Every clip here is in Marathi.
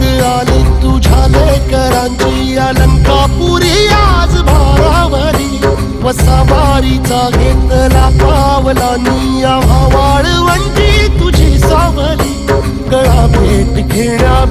याद आली तुझ्या लेकरांची अलंकापुरी आज भारावरी वसावारीचा घेतला पावलानी आव्हा तुझी सावली. गळा भेट घेण्या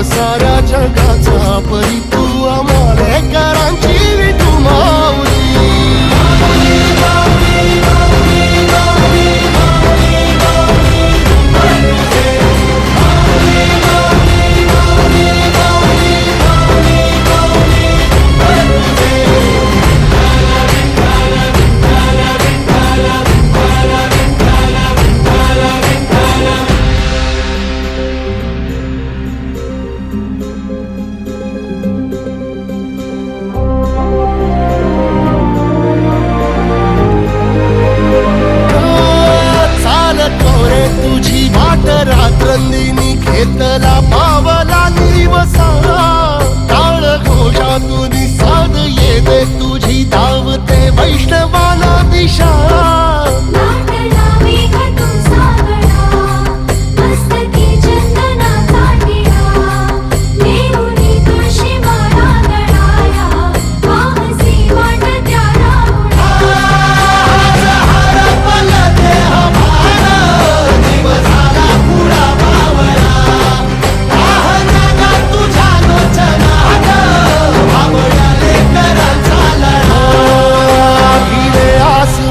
बाप साऱ्या जगाचा परी तू आम्हाला करांची विठू माऊली तुझी वाट रात्रंदिनी घेतला पावला दिवसा काळ घोषा तुझी साध येते तुझी